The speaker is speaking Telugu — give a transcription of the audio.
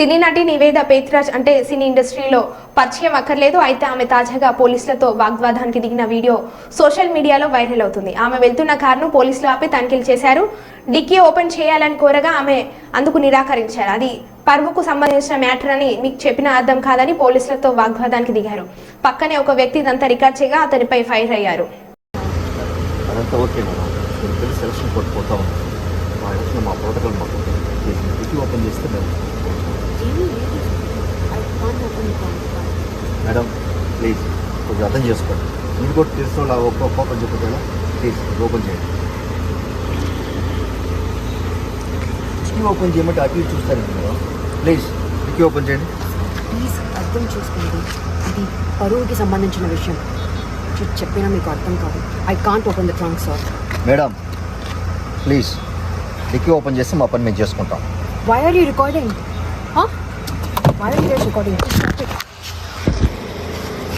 సినీ నటి నివేద పేత్రాజ్ అంటే సినీ ఇండస్ట్రీలో పరిచయం అక్కర్లేదు. అయితే ఆమె తాజాగా పోలీసులతో వాగ్వాదానికి దిగిన వీడియో సోషల్ మీడియాలో వైరల్ అవుతుంది. ఆమె వెళ్తున్న కారును పోలీసులు ఆపి తనిఖీలు చేశారు. డిక్కీ ఓపెన్ చేయాలని కోరగా ఆమె అందుకు నిరాకరించారు. అది పరువుకు సంబంధించిన మ్యాటర్ అని మీకు చెప్పిన అర్థం కాదని పోలీసులతో వాగ్వాదానికి దిగారు. పక్కనే ఒక వ్యక్తి ఇదంతా రికార్డ్ చేయగా అతనిపై ఫైర్ అయ్యారు. అదంతా ఓకే సెలక్షన్ కోర్టు పోతా మా మా ప్రోటోకాల్ మాకు ఓపెన్ చేస్తే మేము ఏమీ లేదు I can't open madam please కొంచెం అర్థం చేసుకోండి. మీరు కూడా వాళ్ళు ఒక్క ఓపెన్ చెప్పగలరా ప్లీజ్ ఓపెన్ చేయండి. డిక్కీ ఓపెన్ చేయమంటే అటు ఇటు చూస్తారండి మేడం. ప్లీజ్ డిక్కీ ఓపెన్ చేయండి. ప్లీజ్ అర్థం చేసుకోండి. ఇది పరువుకి సంబంధించిన విషయం. చెప్పినా మీకు అర్థం కాదు. I can't open the trunk sir madam please dicky open చేస్తే మా పని మేము చేసుకుంటాం. Why are you recording why are you recording